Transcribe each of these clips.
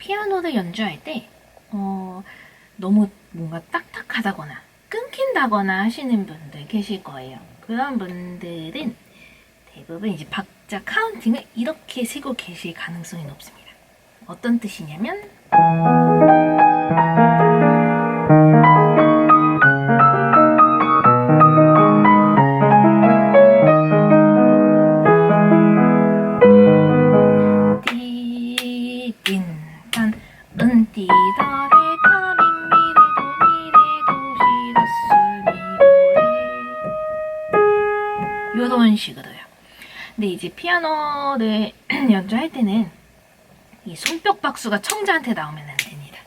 피아노를 연주할 때 어, 너무 뭔가 딱딱하다거나 끊긴다거나 하시는 분들 계실 거예요. 그런 분들은 대부분 이제 박자 카운팅을 이렇게 세고 계실 가능성이 높습니다. 어떤 뜻이냐면 요런 식으로요. 근데 이제 피아노를 연주할 때는 이 손뼉 박수가 청자한테 나오면 안 됩니다.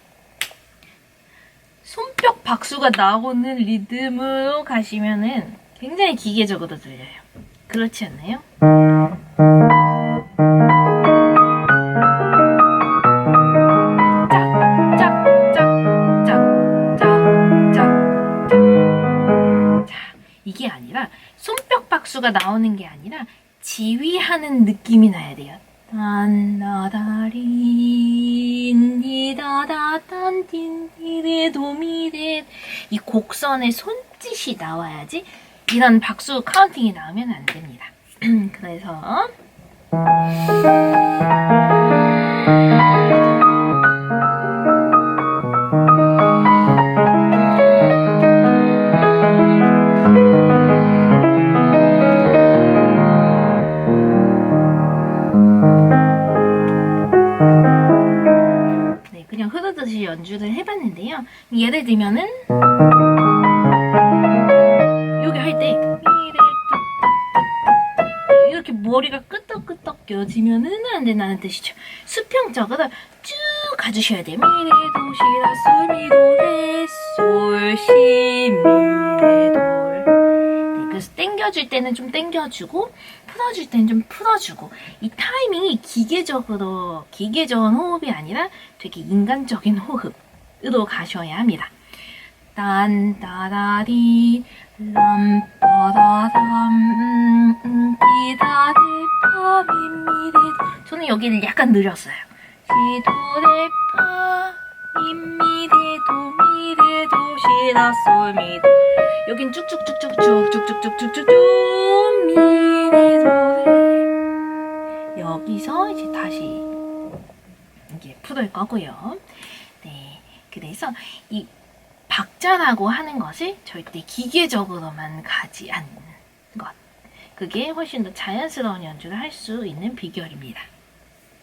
손뼉 박수가 나오는 리듬으로 가시면은 굉장히 기계적으로 들려요. 그렇지 않나요? 이게 아니라 손뼉 박수가 나오는 게 아니라 지휘하는 느낌이 나야 돼요. 딘디레 도미레 이 곡선의 손짓이 나와야지 이런 박수 카운팅이 나오면 안 됩니다. 그래서 흐르듯이 연주를 해봤는데요. 예를 들면은 여기 할 때 이렇게 머리가 끄덕끄덕 껴지면은 안 된다는 뜻이죠. 수평적으로 쭉 가주셔야 돼요. 미레 도시라 솔미도 레 솔시미레돌 네, 땡겨줄 때는 좀 땡겨주고 풀어줄 때는 좀 풀어주고 이 타이밍이 기계적으로 기계적인 호흡이 아니라 되게 인간적인 호흡으로 가셔야 합니다. 딴따라리 람빠라람 디다레 파미미레 저는 여기를 약간 느렸어요. 시도레 파 미미레 도미레 도시라 솔미 여긴 쭉쭉쭉쭉쭉 쭉쭉쭉쭉쭉 미레도레 여기서 이제 다시 이게 풀을 거고요. 네, 그래서 이 박자라고 하는 것을 절대 기계적으로만 가지 않는 것. 그게 훨씬 더 자연스러운 연주를 할 수 있는 비결입니다.